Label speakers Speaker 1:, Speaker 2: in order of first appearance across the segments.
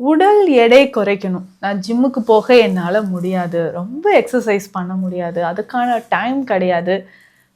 Speaker 1: உடல் எடை குறைக்கணும். நான் ஜிம்முக்கு போக என்னால் முடியாது. ரொம்ப எக்ஸசைஸ் பண்ண முடியாது. அதுக்கான டைம் கிடையாது.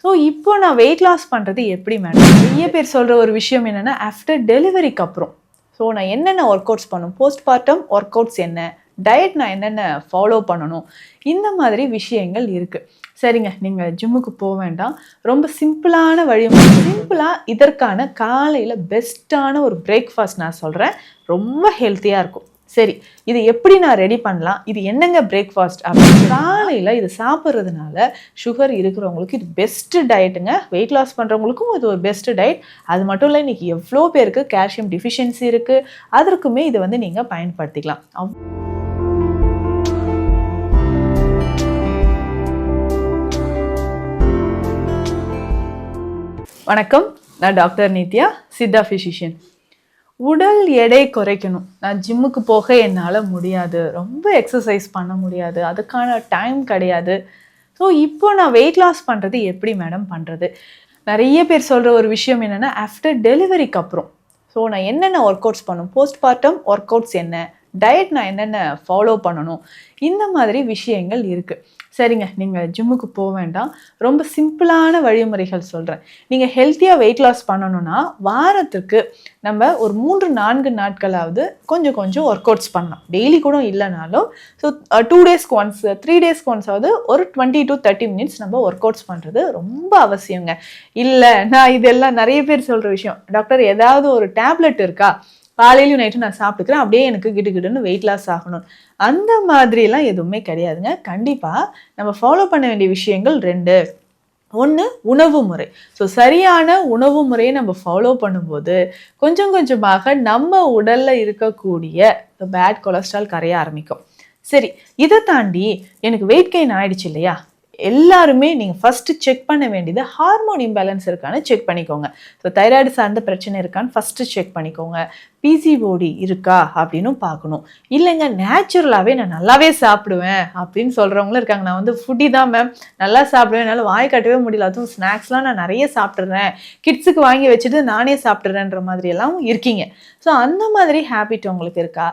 Speaker 1: ஸோ இப்போ நான் வெயிட் லாஸ் பண்ணுறது எப்படி மேடம் நிறைய பேர் சொல்கிற ஒரு விஷயம் என்னென்னா ஆஃப்டர் டெலிவரிக்கு அப்புறம். ஸோ நான் என்னென்ன ஒர்க் அவுட்ஸ் பண்ணணும் போஸ்ட் பார்ட்டம் ஒர்க் அவுட்ஸ் என்ன? டயட் நான் என்னென்ன ஃபாலோ பண்ணணும்? இந்த மாதிரி விஷயங்கள் இருக்குது சரிங்க நீங்கள் ஜிம்முக்கு போக வேண்டாம். ரொம்ப சிம்பிளான வழிமுறை சிம்பிளாக இதற்கான காலையில் பெஸ்ட்டான ஒரு பிரேக்ஃபாஸ்ட் நான் சொல்கிறேன் ரொம்ப ஹெல்த்தியாக இருக்கும். சரி இது எப்படி நான் ரெடி பண்ணலாம்? இது என்னங்க பிரேக்ஃபாஸ்ட் அப்படின்னு காலையில் இது சாப்பிட்றதுனால சுகர் இருக்கிறவங்களுக்கு இது பெஸ்ட்டு டயட்டுங்க வெயிட் லாஸ் பண்ணுறவங்களுக்கும் இது ஒரு பெஸ்ட்டு டயட் அது மட்டும் இல்லை இன்றைக்கி எவ்வளோ பேருக்கு கால்சியம் டிஃபிஷியன்சி இருக்குது அதற்குமே இதை வந்து நீங்கள் பயன்படுத்திக்கலாம். அவ் வணக்கம். நான் டாக்டர் நித்யா சித்தா ஃபிசிஷியன் உடல் எடை குறைக்கணும். நான் ஜிம்முக்கு போக என்னால் முடியாது. ரொம்ப எக்ஸசைஸ் பண்ண முடியாது. அதுக்கான டைம் கிடையாது. ஸோ இப்போ நான் வெயிட் லாஸ் பண்ணுறது எப்படி மேடம் பண்ணுறது நிறைய பேர் சொல்கிற ஒரு விஷயம் என்னென்னா ஆஃப்டர் டெலிவரிக்கு அப்புறம். ஸோ நான் என்னென்ன ஒர்க் அவுட்ஸ் பண்ணணும் போஸ்ட் பார்ட்டம் ஒர்க் அவுட்ஸ் என்ன? டயட் நான் என்னென்ன ஃபாலோ பண்ணணும்? இந்த மாதிரி விஷயங்கள் இருக்குது சரிங்க நீங்கள் ஜிம்முக்கு போக வேண்டாம். ரொம்ப சிம்பிளான வழிமுறைகள் சொல்கிறேன் நீங்கள் ஹெல்த்தியாக வெயிட் லாஸ் பண்ணணும்னா வாரத்துக்கு நம்ம ஒரு மூன்று நான்கு நாட்களாவது கொஞ்சம் கொஞ்சம் ஒர்க் அவுட்ஸ் பண்ணலாம். டெய்லி கூட இல்லைனாலும் ஸோ டூ டேஸ்க்கு ஒன்ஸ் த்ரீ டேஸ்க்கு ஒன்ஸாவது ஒரு டுவெண்ட்டி டு தேர்ட்டி மினிட்ஸ் நம்ம ஒர்க் அவுட்ஸ் பண்ணுறது ரொம்ப அவசியங்க. இல்லை நான் இதெல்லாம் நிறைய பேர் சொல்கிற விஷயம். டாக்டர் ஏதாவது ஒரு டேப்லெட் இருக்கா? காலையிலையும் நைட்டும் நான் சாப்பிட்டுக்கிறேன். அப்படியே எனக்கு கிட்டு கிட்டுன்னு வெயிட் லாஸ் ஆகணும். அந்த மாதிரிலாம் எதுவுமே கிடையாதுங்க. கண்டிப்பாக நம்ம ஃபாலோ பண்ண வேண்டிய விஷயங்கள் ரெண்டு. ஒன்று உணவு முறை. ஸோ சரியான உணவு முறையை நம்ம ஃபாலோ பண்ணும்போது கொஞ்சம் கொஞ்சமாக நம்ம உடலில் இருக்கக்கூடிய பேட் கொலஸ்ட்ரால் கரைய ஆரம்பிக்கும். சரி இதை தாண்டி எனக்கு வெயிட் கெயின் ஆயிடுச்சு இல்லையா? எல்லாருமே நீங்கள் ஃபஸ்ட்டு செக் பண்ண வேண்டியது ஹார்மோன் இம்பேலன்ஸ் இருக்கான்னு செக் பண்ணிக்கோங்க. ஸோ தைராய்டு சார்ந்த பிரச்சனை இருக்கான்னு ஃபஸ்ட்டு செக் பண்ணிக்கோங்க. பிசிஓடி இருக்கா அப்படின்னு பார்க்கணும். இல்லைங்க நேச்சுரலாகவே நான் நல்லாவே சாப்பிடுவேன் அப்படின்னு சொல்கிறவங்களும் இருக்காங்க. நான் வந்து ஃபுட்டி தான் மேம் நல்லா சாப்பிடுவேன். என்னால் வாய் கட்டவே முடியல. அதுவும் ஸ்நாக்ஸ்லாம் நான் நிறைய சாப்பிட்றேன் கிட்ஸுக்கு வாங்கி வச்சுட்டு நானே சாப்பிட்றேன்ற மாதிரி எல்லாம் இருக்கீங்க. ஸோ அந்த மாதிரி ஹேபிட் உங்களுக்கு இருக்கா?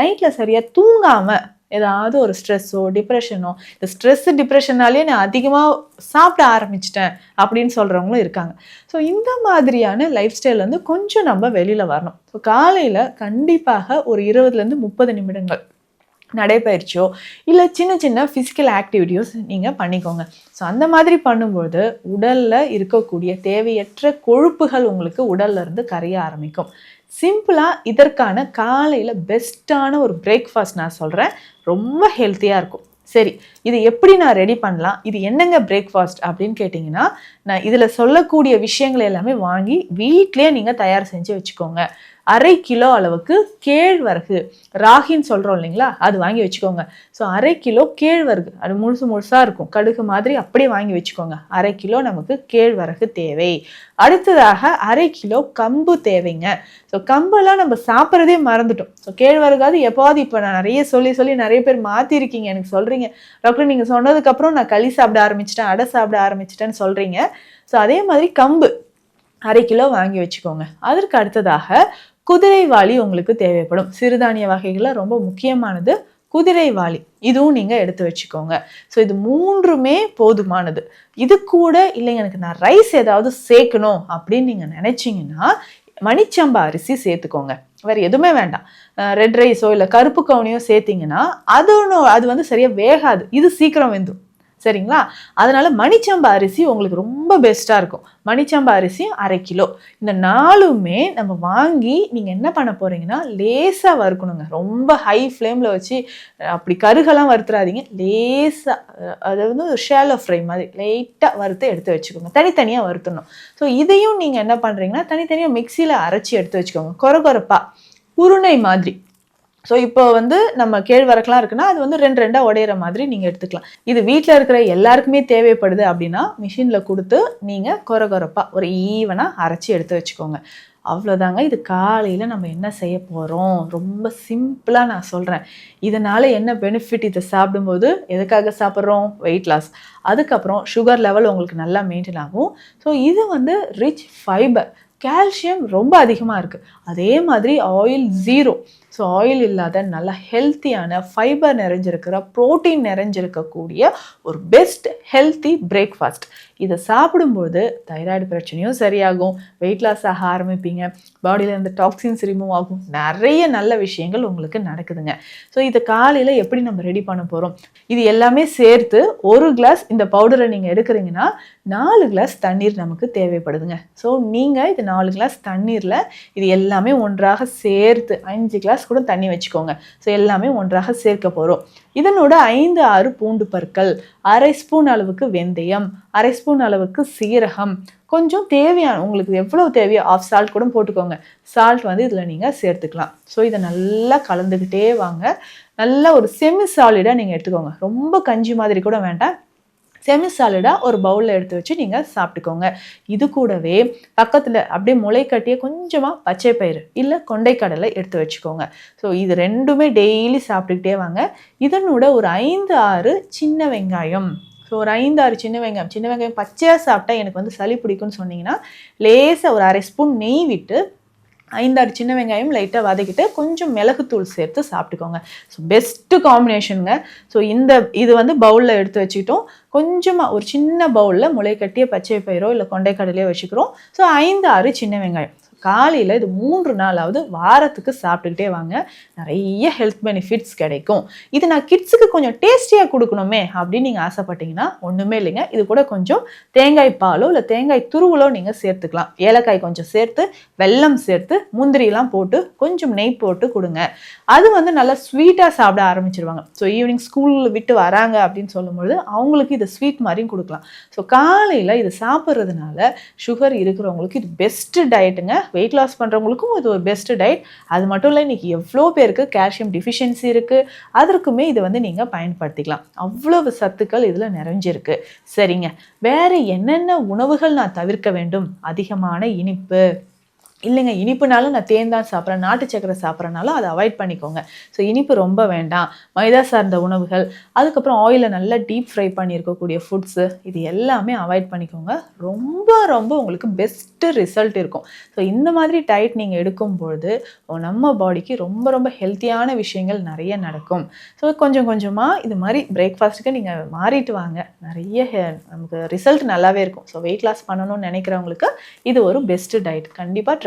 Speaker 1: நைட்டில் சரியாக தூங்காமல் ஏதாவது ஒரு ஸ்ட்ரெஸ்ஸோ டிப்ரெஷனோ இந்த ஸ்ட்ரெஸ்ஸு டிப்ரெஷனாலே நான் அதிகமாக சாப்பிட ஆரம்பிச்சிட்டேன் அப்படின்னு சொல்கிறவங்களும் இருக்காங்க. ஸோ இந்த மாதிரியான லைஃப் ஸ்டைல் வந்து கொஞ்சம் நம்ம வெளியில் வரணும். ஸோ காலையில் கண்டிப்பாக ஒரு இருபதுலேருந்து முப்பது நிமிடங்கள் நடைப்பயிற்சியோ இல்லை சின்ன சின்ன ஃபிசிக்கல் ஆக்டிவிட்டியோஸ் நீங்கள் பண்ணிக்கோங்க. ஸோ அந்த மாதிரி பண்ணும்போது உடலில் இருக்கக்கூடிய தேவையற்ற கொழுப்புகள் உங்களுக்கு உடல்ல இருந்து கரைய ஆரம்பிக்கும். சிம்பிளாக இதற்கான காலையில் பெஸ்ட்டான ஒரு பிரேக்ஃபாஸ்ட் நான் சொல்கிறேன் ரொம்ப ஹெல்த்தியாக இருக்கும். சரி இது எப்படி நான் ரெடி பண்ணலாம்? இது என்னங்க பிரேக்ஃபாஸ்ட் அப்படின்னு கேட்டிங்கன்னா நான் இதில் சொல்லக்கூடிய விஷயங்கள் எல்லாமே வாங்கி வீட்லேயே நீங்கள் தயார் செஞ்சு வச்சுக்கோங்க. அரை கிலோ அளவுக்கு கேழ்வரகு. ராகின்னு சொல்கிறோம் இல்லைங்களா? அது வாங்கி வச்சுக்கோங்க. ஸோ அரை கிலோ கேழ்வரகு. அது முழுசு முழுசாக இருக்கும். கடுகு மாதிரி அப்படியே வாங்கி வச்சுக்கோங்க. அரை கிலோ நமக்கு கேழ்வரகு தேவை. அடுத்ததாக அரை கிலோ கம்பு தேவைங்க. ஸோ கம்பெல்லாம் நம்ம சாப்பிட்றதே மறந்துட்டோம். ஸோ கேழ்வரகாவது எப்போவாது இப்போ நான் நிறைய சொல்லி சொல்லி நிறைய பேர் மாற்றிருக்கீங்க எனக்கு சொல்கிறீங்க டாக்டர் நீங்கள் சொன்னதுக்கப்புறம் நான் களி சாப்பிட ஆரம்பிச்சிட்டேன் அடை சாப்பிட ஆரம்பிச்சிட்டேன்னு சொல்கிறீங்க ஸோ அதே மாதிரி கம்பு அரை கிலோ வாங்கி வச்சுக்கோங்க. அதற்கு அடுத்ததாக குதிரைவாளி உங்களுக்கு தேவைப்படும். சிறுதானிய வகைகளில் ரொம்ப முக்கியமானது குதிரைவாளி இதுவும் நீங்கள் எடுத்து வச்சுக்கோங்க. ஸோ இது மூன்றுமே போதுமானது. இது கூட இல்லைங்க எனக்கு நான் ரைஸ் ஏதாவது சேர்க்கணும் அப்படின்னு நீங்கள் நினச்சிங்கன்னா மணிச்சம்பா அரிசி சேர்த்துக்கோங்க. வேறு எதுவுமே வேண்டாம். ரெட் ரைஸோ இல்லை கருப்பு கவுனியோ சேர்த்திங்கன்னா அது ஒன்றும் அது வந்து சரியாக வேகாது. இது சீக்கிரம் வெந்துடும் சரிங்களா? அதனால மணிச்சம்பா அரிசி உங்களுக்கு ரொம்ப பெஸ்ட்டாக இருக்கும். மணிச்சம்பா அரிசி அரை கிலோ. இந்த நாலுமே நம்ம வாங்கி நீங்கள் என்ன பண்ண போகிறீங்கன்னா லேசாக வறுக்கணுங்க. ரொம்ப ஹை ஃப்ளேமில் வச்சு அப்படி கருகெல்லாம் வறுத்துறாதீங்க. லேசாக அதாவது ஒரு ஷேலோ ஃப்ரை மாதிரி லைட்டாக வறுத்து எடுத்து வச்சுக்கோங்க. தனித்தனியாக வறுத்தணும் ஸோ இதையும் நீங்கள் என்ன பண்ணுறீங்கன்னா தனித்தனியாக மிக்சியில் அரைச்சி எடுத்து வச்சுக்கோங்க. கொர குறைப்பாக உருணை மாதிரி. ஸோ இப்போ வந்து நம்ம கேழ்வரக்கெலாம் இருக்குன்னா அது வந்து ரெண்டு ரெண்டாக உடையிற மாதிரி நீங்கள் எடுத்துக்கலாம். இது வீட்டில் இருக்கிற எல்லாருக்குமே தேவைப்படுது அப்படின்னா மிஷினில் கொடுத்து நீங்கள் கொர கொரப்பாக ஒரு ஈவனாக அரைச்சி எடுத்து வச்சுக்கோங்க. அவ்வளோதாங்க இது காலையில் நம்ம என்ன செய்ய போகிறோம் ரொம்ப சிம்பிளாக நான் சொல்கிறேன் இதனால் என்ன பெனிஃபிட் இதை சாப்பிடும்போது? எதுக்காக சாப்பிட்றோம்? வெயிட் லாஸ் அதுக்கப்புறம் சுகர் லெவல் உங்களுக்கு நல்லா மெயின்டைன் ஆகும். ஸோ இது வந்து ரிச் ஃபைபர் கால்சியம் ரொம்ப அதிகமாக இருக்குது அதே மாதிரி ஆயில் ஜீரோ ஸோ ஆயில் இல்லாத நல்ல ஹெல்த்தியான ஃபைபர் நிறைஞ்சிருக்கிற ப்ரோட்டீன் நிறைஞ்சிருக்கக்கூடிய ஒரு பெஸ்ட் ஹெல்த்தி பிரேக்ஃபாஸ்ட் இதை சாப்பிடும்போது தைராய்டு பிரச்சனையும் சரியாகும். வெயிட் லாஸ் ஆக ஆரம்பிப்பீங்க. பாடியில் இருந்த டாக்ஸின்ஸ் ரிமூவ் ஆகும். நிறைய நல்ல விஷயங்கள் உங்களுக்கு நடக்குதுங்க. ஸோ இதை காலையில் எப்படி நம்ம ரெடி பண்ண போகிறோம் இது எல்லாமே சேர்த்து ஒரு கிளாஸ் இந்த பவுடரை நீங்கள் எடுக்கிறீங்கன்னா நாலு கிளாஸ் தண்ணீர் நமக்கு தேவைப்படுதுங்க. ஸோ நீங்கள் இது நாலு கிளாஸ் தண்ணீரில் இது எல்லாமே ஒன்றாக சேர்த்து அஞ்சு கிளாஸ் கூட தண்ணி வச்சுக்கோங்க. ஸோ எல்லாமே ஒன்றாக சேர்க்க போகிறோம் இதனோட ஐந்து ஆறு பூண்டு பற்கள் அரை ஸ்பூன் அளவுக்கு வெந்தயம் அரை ஸ்பூன் அளவுக்கு சீரகம். கொஞ்சம் தேவையான உங்களுக்கு எவ்வளோ தேவையோ ஆஃப் சால்ட் கூட போட்டுக்கோங்க. சால்ட் வந்து இதில் நீங்கள் சேர்த்துக்கலாம். ஸோ இதை நல்லா கலந்துக்கிட்டே வாங்க. நல்லா ஒரு செமி சாலிடாக நீங்கள் எடுத்துக்கோங்க. ரொம்ப கஞ்சி மாதிரி கூட வேண்டாம். செமி சாலிடாக ஒரு பவுலில் எடுத்து வச்சு நீங்கள் சாப்பிட்டுக்கோங்க. இது கூடவே பக்கத்தில் அப்படியே முளை கட்டிய கொஞ்சமாக பச்சை பயிறு இல்லை கொண்டைக்கடலை எடுத்து வச்சுக்கோங்க. ஸோ இது ரெண்டுமே டெய்லி சாப்பிட்டுக்கிட்டே வாங்க. இதனோட ஒரு ஐந்து ஆறு சின்ன வெங்காயம். ஸோ ஒரு ஐந்து ஆறு சின்ன வெங்காயம் சின்ன வெங்காயம் பச்சையாக சாப்பிட்டா எனக்கு வந்து சளி பிடிக்கும்னு சொன்னீங்கன்னா லேசாக ஒரு அரை ஸ்பூன் நெய் விட்டு ஐந்தாறு சின்ன வெங்காயம் லைட்டாக வதக்கிட்டு கொஞ்சம் மிளகுத்தூள் சேர்த்து சாப்பிட்டுக்கோங்க. ஸோ பெஸ்ட்டு காம்பினேஷனுங்க ஸோ இந்த இது வந்து பவுலில் எடுத்து வச்சுக்கிட்டோம். கொஞ்சமாக ஒரு சின்ன பவுலில் முளைக்கட்டிய பச்சை பயிரோ இல்லை கொண்டைக்கடலையோ வச்சுக்கிறோம். ஸோ ஐந்து ஆறு சின்ன வெங்காயம். காலையில் இது மூன்று நாளாவது வாரத்துக்கு சாப்பிட்டுக்கிட்டே வாங்க. நிறைய ஹெல்த் பெனிஃபிட்ஸ் கிடைக்கும். இது நான் கிட்ஸுக்கு கொஞ்சம் டேஸ்டியாக கொடுக்கணுமே அப்படின்னு நீங்கள் ஆசைப்பட்டீங்கன்னா ஒன்றுமே இல்லைங்க. இது கூட கொஞ்சம் தேங்காய் பாலோ இல்லை தேங்காய் துருவலோ நீங்கள் சேர்த்துக்கலாம். ஏலக்காய் கொஞ்சம் சேர்த்து வெல்லம் சேர்த்து முந்திரியெல்லாம் போட்டு கொஞ்சம் நெய் போட்டு கொடுங்க. அது வந்து நல்லா ஸ்வீட்டாக சாப்பிட ஆரம்பிச்சிருவாங்க. ஸோ ஈவினிங் ஸ்கூலில் விட்டு வராங்க அப்படின்னு சொல்லும்பொழுது அவங்களுக்கு இது ஸ்வீட் மாதிரியும் கொடுக்கலாம். ஸோ காலையில் இது சாப்பிட்றதுனால சுகர் இருக்கிறவங்களுக்கு இது பெஸ்ட்டு டயட்டுங்க வெயிட் லாஸ் பண்ணுறவங்களுக்கும் இது ஒரு பெஸ்ட் டயட் அது மட்டும் இல்லை இன்றைக்கி எவ்வளோ பேருக்கு கால்சியம் டிஃபிஷியன்சி இருக்குது அதற்குமே இதை வந்து நீங்கள் பயன்படுத்திக்கலாம். அவ்வளவு சத்துக்கள் இதில் நிறைஞ்சிருக்கு. சரிங்க. வேறு என்னென்ன உணவுகள் நான் தவிர்க்க வேண்டும்? அதிகமான இனிப்பு. இல்லைங்க இனிப்புனாலும் நான் தேன் தான் சாப்பிட்றேன் நாட்டு சக்கரை சாப்பிட்றனாலும் அதை அவாய்ட் பண்ணிக்கோங்க. ஸோ இனிப்பு ரொம்ப வேண்டாம். மைதா சார்ந்த உணவுகள் அதுக்கப்புறம் ஆயிலை நல்லா டீப் ஃப்ரை பண்ணியிருக்கக்கூடிய ஃபுட்ஸு இது எல்லாமே அவாய்ட் பண்ணிக்கோங்க. ரொம்ப ரொம்ப உங்களுக்கு பெஸ்ட்டு ரிசல்ட் இருக்கும். ஸோ இந்த மாதிரி டயட் நீங்கள் எடுக்கும்பொழுது நம்ம பாடிக்கு ரொம்ப ரொம்ப ஹெல்த்தியான விஷயங்கள் நிறைய நடக்கும். ஸோ கொஞ்சம் கொஞ்சமாக இது மாதிரி பிரேக்ஃபாஸ்ட்டுக்கு நீங்கள் மாறிட்டு வாங்க. நிறைய நமக்கு ரிசல்ட் நல்லாவே இருக்கும். ஸோ வெயிட் லாஸ் பண்ணணும்னு நினைக்கிறவங்களுக்கு இது ஒரு பெஸ்ட்டு டயட் கண்டிப்பாக